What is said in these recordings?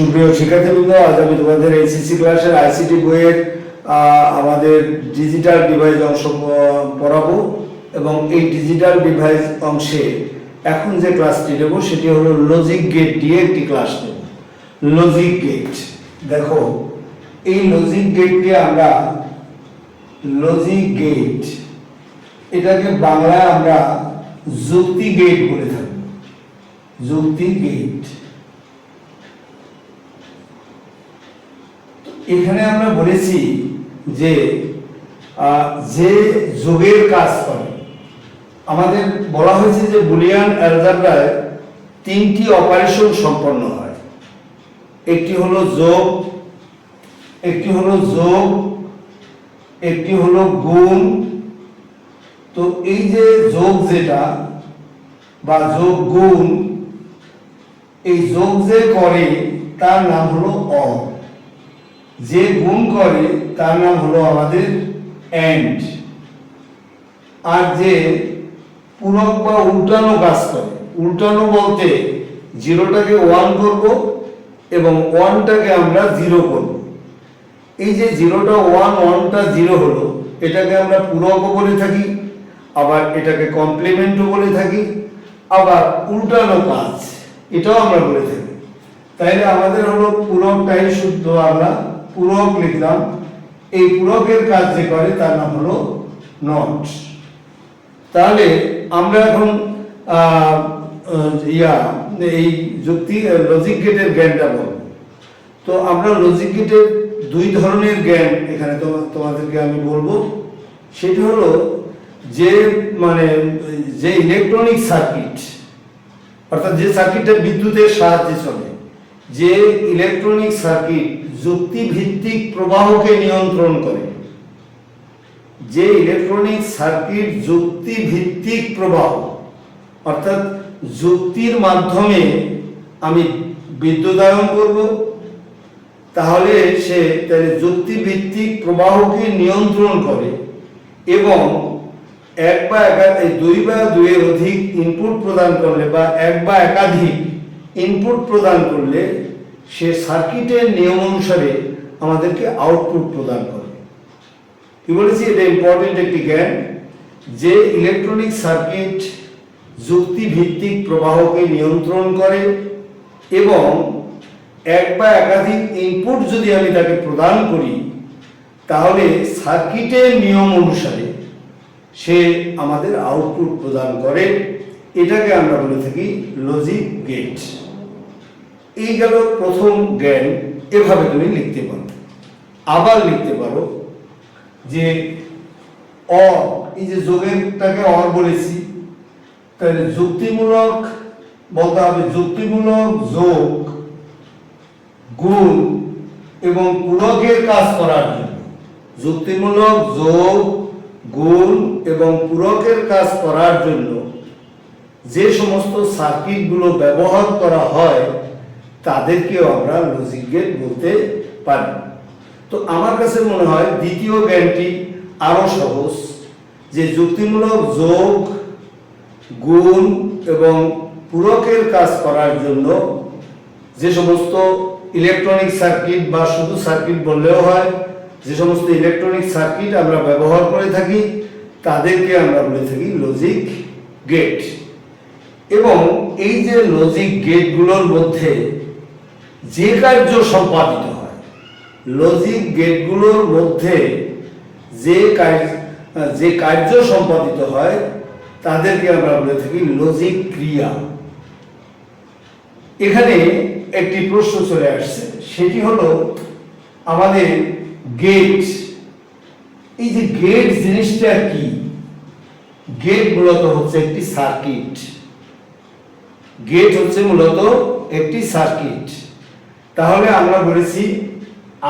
সুপ্রিয় শিক্ষার্থীবৃন্দ, আজ আমি তোমাদের এসএসসি ক্লাসের আইসিটি বইয়ের আমাদের ডিজিটাল ডিভাইস অংশ পড়াবো এবং এই ডিজিটাল ডিভাইস অংশে এখন যে ক্লাসটি নেব সেটি হলো লজিক গেট দিয়ে একটি ক্লাস নেব। লজিক গেট দেখো, এই লজিক গেটকে আমরা লজিক গেট এটাকে বাংলায় আমরা যুক্তি গেট বলে থাকি। যুক্তি গেট এখানে আমরা বলেছি যে যে যোগের কাজ করে। আমাদের বলা হয়েছে যে বুলিয়ান অ্যালজাব্রায় তিনটি অপারেশন সম্পন্ন হয়। একটি হলো যোগ, একটি হলো যোগ, একটি হলো গুণ। তো এই যে যোগ যেটা বা যোগ গুণ, এই যোগ যে করে তার নাম হলো অ। যে গুণ করে, তার নাম হলো আমাদের অ্যান্ড আর যে পূরক বা উল্টানো কাজ করে, উল্টানো বলতে জিরোটাকে ওয়ান করব এবং ওয়ানটাকে আমরা জিরো করব। এই যে জিরোটা ওয়ান ওয়ানটা জিরো হলো, এটাকে আমরা পূরকও বলে থাকি, আবার এটাকে কমপ্লিমেন্টও বলে থাকি, আবার উল্টানো কাজ, এটাও আমরা বলে থাকি। তাইলে আমাদের হলো পূরকটাই শুদ্ধ আমরা পূরক লিখলাম। এই পূরকের কাজ যে করে, তার নাম হলো নট। তাহলে আমরা এখন ইয়া, এই যুক্তি লজিক গেটের জ্ঞানটা বলব। তো আমরা লজিক গেটের দুই ধরনের জ্ঞান এখানে তোমা- তোমাদেরকে আমি বলব। সেটা হলো যে মানে যে ইলেকট্রনিক সার্কিট অর্থাৎ যে সার্কিটটা বিদ্যুতের সাহায্যে চলে। যে ইলেকট্রনিক সার্কিট যুক্তি ভিত্তিক প্রবাহকে নিয়ন্ত্রণ করে, যে ইলেকট্রনিক সার্কিট যুক্তি ভিত্তিক প্রবাহ, অর্থাৎ যুক্তির মাধ্যমে আমি বিদ্যুতায়ন করব, তাহলে সে তাহলে যুক্তি ভিত্তিক প্রবাহকে নিয়ন্ত্রণ করে এবং এক বা একা- এই দুই বা দুইয়ের অধিক ইনপুট প্রদান করলে বা এক বা একাধিক ইনপুট প্রদান করলে সে সার্কিটের নিয়ম অনুসারে আমাদেরকে আউটপুট প্রদান করে। কি বলেছি? এটা ইম্পর্টেন্ট একটি জ্ঞান যে ইলেকট্রনিক সার্কিট যুক্তি ভিত্তিক প্রবাহকে নিয়ন্ত্রণ করে এবং এক বা একাধিক ইনপুট যদি আমি তাকে প্রদান করি, তাহলে সার্কিটের নিয়ম অনুসারে সে আমাদের আউটপুট প্রদান করে। এটাকে আমরা বলে থাকি লজিক গেট এই গেল প্রথম জ্ঞান। এভাবে তুমি লিখতে পারো। আবার লিখতে পারো যে অ, এই যে যোগেরটাকে অর বলেছি, তাহলে যুক্তিমূলক বলতে হবে যুক্তিমূলক যোগ গুণ এবং পূরকের কাজ করার জন্য। যুক্তিমূলক যোগ গুণ এবং পূরকের কাজ করার জন্য যে সমস্ত সার্কিটগুলো ব্যবহার করা হয় তাদেরকেও আমরা লজিক গেট বলতে পারি। তো আমার কাছে মনে হয় দ্বিতীয় জ্ঞানটি আরও সহজ, যে যুক্তিমূলক যোগ, গুণ এবং পূরকের কাজ করার জন্য যে সমস্ত ইলেকট্রনিক সার্কিট বা শুধু সার্কিট বললেও হয়, যে সমস্ত ইলেকট্রনিক সার্কিট আমরা ব্যবহার করে থাকি, তাদেরকে আমরা বলে থাকি লজিক গেট এবং এই যে লজিক গেটগুলোর মধ্যে যে কার্য সম্পাদিত হয় লজিক গেটগুলোর মধ্যে যে যে কার্য সম্পাদিত হয়, তাদেরকে আমরা বলে থাকি লজিক ক্রিয়া। এখানে একটি প্রশ্ন চলে আসছে, সেটি হলো আমাদের গেট এই যে গেট জিনিসটা কি? গেট মূলত হচ্ছে একটি সার্কিট গেট হচ্ছে মূলত একটি সার্কিট তাহলে আমরা বলেছি,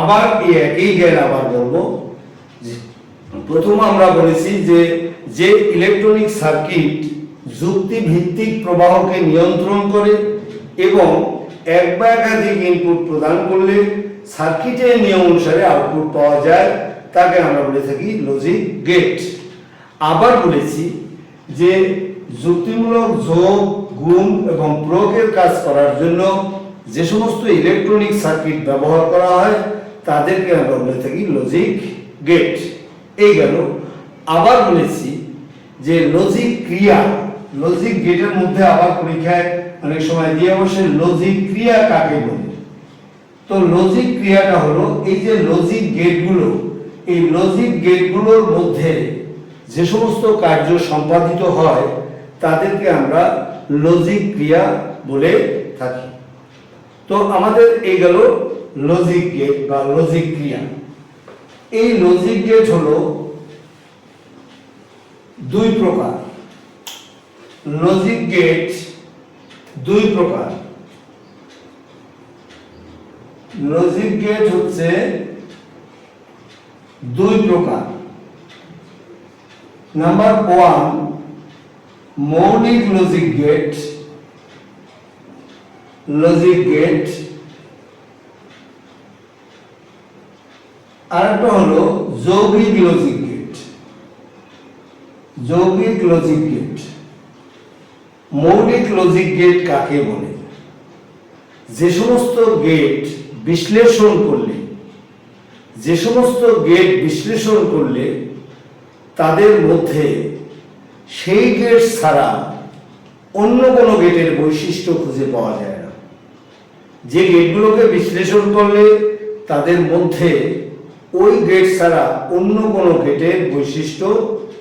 আবার এই একই জ্ঞান আবার বলব প্রথম আমরা বলেছি যে যে ইলেকট্রনিক সার্কিট যুক্তি ভিত্তিক প্রবাহকে নিয়ন্ত্রণ করে এবং এক বা একাধিক ইনপুট প্রদান করলে সার্কিটের নিয়ম অনুসারে আউটপুট পাওয়া যায়, তাকে আমরা বলে থাকি লজিক গেট আবার বলেছি যে যুক্তিমূলক যোগ, গুণ এবং প্রয়োগের কাজ করার জন্য যে সমস্ত ইলেকট্রনিক সার্কিট ব্যবহার করা হয়, তাদেরকে আমরা বলে থাকি লজিক গেট এই গেল। আবার বলেছি যে লজিক ক্রিয়া লজিক গেটের মধ্যে আবার পরীক্ষায় অনেক সময় দিয়ে বসে লজিক ক্রিয়া কাকে বলে? তো লজিক ক্রিয়াটা হলো এই যে লজিক গেটগুলো এই লজিক গেটগুলোর মধ্যে যে সমস্ত কার্য সম্পাদিত হয়, তাদেরকে আমরা লজিক ক্রিয়া বলে থাকি। তো আমাদের এই গেল লজিক গেট বা লজিক ক্রিয়া। এই লজিক গেট হলো দুই প্রকার। লজিক গেট দুই প্রকার। লজিক গেট হচ্ছে দুই প্রকার। নাম্বার ওয়ান মৌলিক লজিক গেট লজিক গেট আরেকটা হলো যৌগিক লজিক গেট যৌগিক লজিক গেট মৌলিক লজিক গেট কাকে বলে? যে সমস্ত গেট বিশ্লেষণ করলে, যে সমস্ত গেট বিশ্লেষণ করলে তাদের মধ্যে সেই গেট ছাড়া অন্য কোনো গেটের বৈশিষ্ট্য খুঁজে পাওয়া যায় যে গেটগুলোকে বিশ্লেষণ করলে তাদের মধ্যে ওই গেট ছাড়া অন্য কোনো গেটের বৈশিষ্ট্য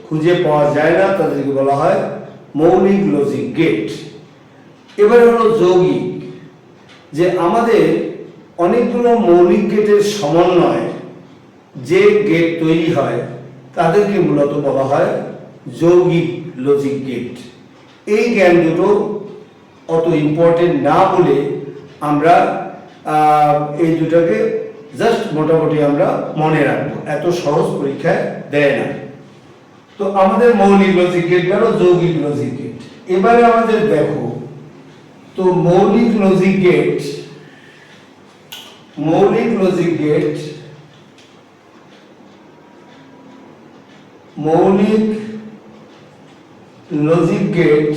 খুঁজে পাওয়া যায় না, তাদেরকে বলা হয় মৌলিক লজিক গেট এবার হলো যৌগিক, যে আমাদের অনেকগুলো মৌলিক গেটের সমন্বয় যে গেট তৈরি হয়, তাদেরকে মূলত বলা হয় যৌগিক লজিক গেট এই জ্ঞান দুটো অত ইম্পর্টেন্ট না বলে আমরা এই দুটাকে জাস্ট মোটামুটি আমরা মনে রাখব। এত সহজ পরীক্ষায় দেয় না। তো আমাদের মৌলিক লজিক গেট গেল যৌগিক লজিক গেট এবারে আমাদের দেখো, তো মৌলিক লজিক গেট মৌলিক লজিক গেট মৌলিক লজিক গেট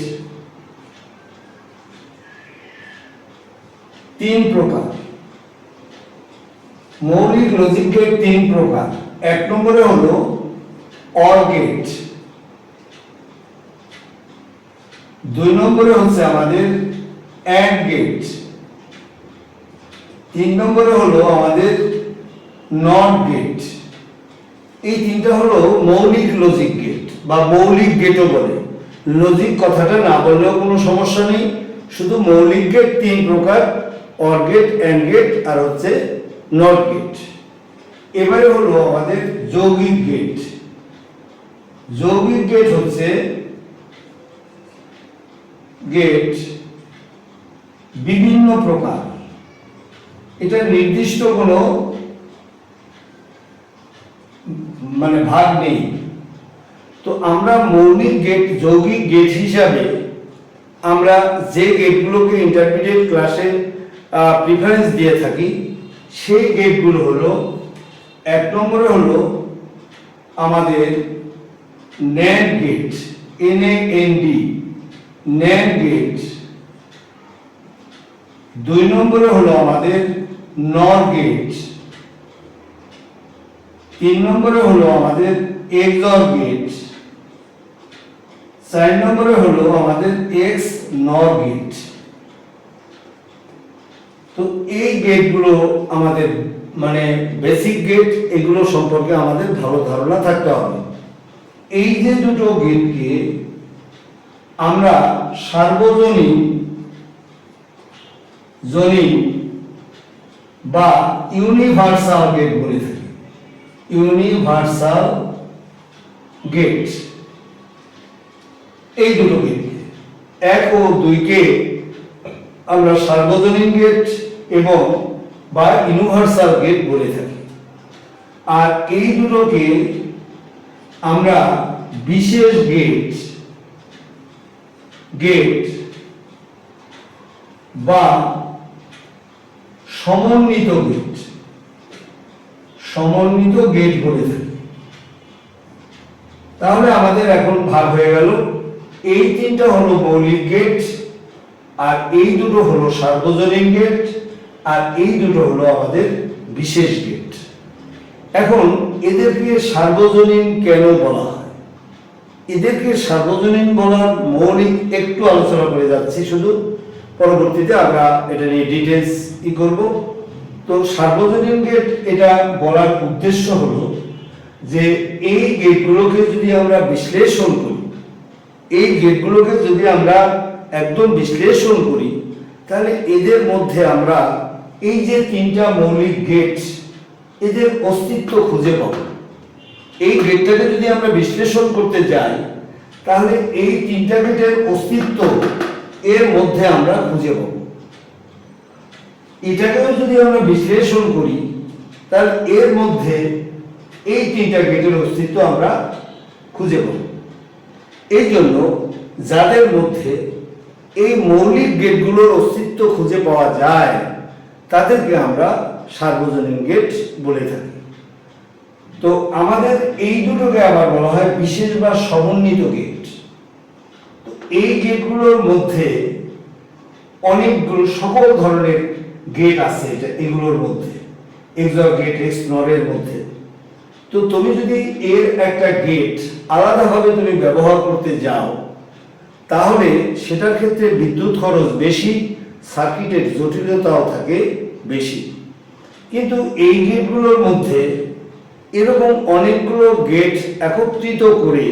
তিন প্রকার। মৌলিক লজিক গেট তিন প্রকার। এক নম্বরে হলো অর গেট দুই নম্বরে হচ্ছে আমাদের অ্যান্ড গেট তিন নম্বরে হলো আমাদের নট গেট এই তিনটা হলো মৌলিক লজিক গেট, বা মৌলিক গেটও বলে। লজিক কথাটা না বললেও কোনো সমস্যা নেই। শুধু মৌলিক গেট তিন প্রকার। অর গেট অ্যান্ড গেট আর হচ্ছে নট গেট এবারে হলো আমাদের যৌগিক গেট যৌগিক গেট হচ্ছে গেট বিভিন্ন প্রকার। এটা নির্দিষ্ট কোনো মানে ভাগ নেই। তো আমরা মৌলিক গেট যৌগিক গেট হিসাবে আমরা যে গেটগুলোকে ইন্টারমিডিয়েট ক্লাসে প্রিফারেন্স দিয়ে থাকি, সেই গেটগুলো হলো, এক নম্বরে হলো আমাদের NAND gate N A N D NAND gate দুই নম্বরে হলো আমাদের নর গেট তিন নম্বরে হলো আমাদের এক্সর গেট চার নম্বরে হলো আমাদের এক্স নর গেট তো এই গেটগুলো আমাদের মানে বেসিক গেট এগুলো সম্পর্কে আমাদের ভালো ধারণা থাকতে হবে। এই যে দুটো গেটকে আমরা সার্বজনীন, জনীন বা ইউনিভার্সাল গেট বলে থাকি। ইউনিভার্সাল গেট এই দুটো গেট এক ও দুইকে আমরা সার্বজনীন গেট এবং বা ইউনিভার্সাল গেট বলে থাকি। আর এই দুটোকে আমরা বিশেষ গেট গেট বা সমন্বিত গেট সমন্বিত গেট বলে থাকি। তাহলে আমাদের এখন ভাগ হয়ে গেল। এই তিনটা হলো মৌলিক গেট আর এই দুটো হলো সার্বজনীন গেট আর এই দুটো হলো আমাদের বিশেষ গেট এখন এদেরকে সার্বজনীন কেন বলা হয়? এদেরকে সার্বজনীন বলার মৌলিক একটু আলোচনা করে যাচ্ছি শুধু। পরবর্তীতে আমরা এটা নিয়ে ডিটেলস ই করব। তো সার্বজনীন গেট এটা বলার উদ্দেশ্য হলো যে এই গেটগুলোকে যদি আমরা বিশ্লেষণ করি, এই গেটগুলোকে যদি আমরা একদম বিশ্লেষণ করি, তাহলে এদের মধ্যে আমরা এই যে তিনটা মৌলিক গেট এদের অস্তিত্ব খুঁজে পাব। এই গেটটাকে যদি আমরা বিশ্লেষণ করতে যাই, তাহলে এই তিনটা গেটের অস্তিত্ব এর মধ্যে আমরা খুঁজে পাব। এটাকেও যদি আমরা বিশ্লেষণ করি, তাহলে এর মধ্যে এই তিনটা গেটের অস্তিত্ব আমরা খুঁজে পাব। এই জন্য যাদের মধ্যে এই মৌলিক গেটগুলোর অস্তিত্ব খুঁজে পাওয়া যায় তাদেরকে আমরা সার্বজনীন গেট বলে থাকি। তো আমাদের এই দুটোকে আবার বলা হয় বিশেষ বা সমন্বিত গেট। এই গেটগুলোর মধ্যে অনেকগুলো সকল ধরনের গেট আছে এটা এগুলোর মধ্যে। এক্সর গেট, এক্স নরের মধ্যে। তো তুমি যদি এর একটা গেট আলাদাভাবে তুমি ব্যবহার করতে যাও, তাহলে সেটার ক্ষেত্রে বিদ্যুৎ খরচ বেশি সার্কিটের জটিলতাও থাকে বেশি। কিন্তু এই গেটগুলোর মধ্যে এরকম অনেকগুলো গেট একত্রিত করে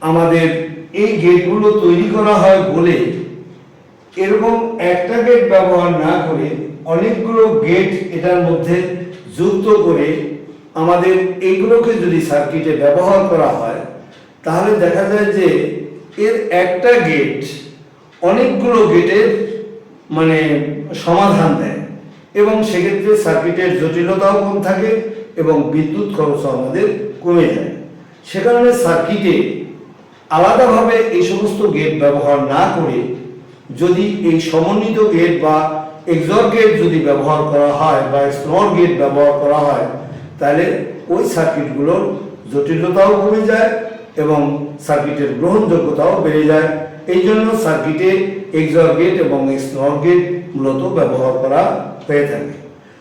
আমাদের এই গেটগুলো তৈরি করা হয় বলে এরকম একটা গেট ব্যবহার না করে অনেকগুলো গেট এটার মধ্যে যুক্ত করে আমাদের এইগুলোকে যদি সার্কিটে ব্যবহার করা হয়, তাহলে দেখা যায় যে এর একটা গেট অনেকগুলো গেটের মানে সমাধান দেয়। এবং সেক্ষেত্রে সার্কিটের জটিলতাও কম থাকে এবং বিদ্যুৎ খরচও আমাদের কমে যায়। সে কারণে সার্কিটে আলাদাভাবে এই সমস্ত গেট ব্যবহার না করে যদি এই সমন্বিত গেট বা এক্সর গেট যদি ব্যবহার করা হয় বা স্নর গেট ব্যবহার করা হয়, তাহলে ওই সার্কিটগুলোর জটিলতাও কমে যায় এবং সার্কিটের গ্রহণযোগ্যতাও বেড়ে যায়। এই জন্য সার্কিটে এক্সর গেট এবং স্নর গেট মূলত ব্যবহার করা হয়ে থাকে।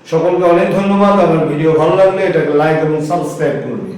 সকলকে অনেক ধন্যবাদ। আমার ভিডিও ভালো লাগলে এটাকে লাইক এবং সাবস্ক্রাইব করবে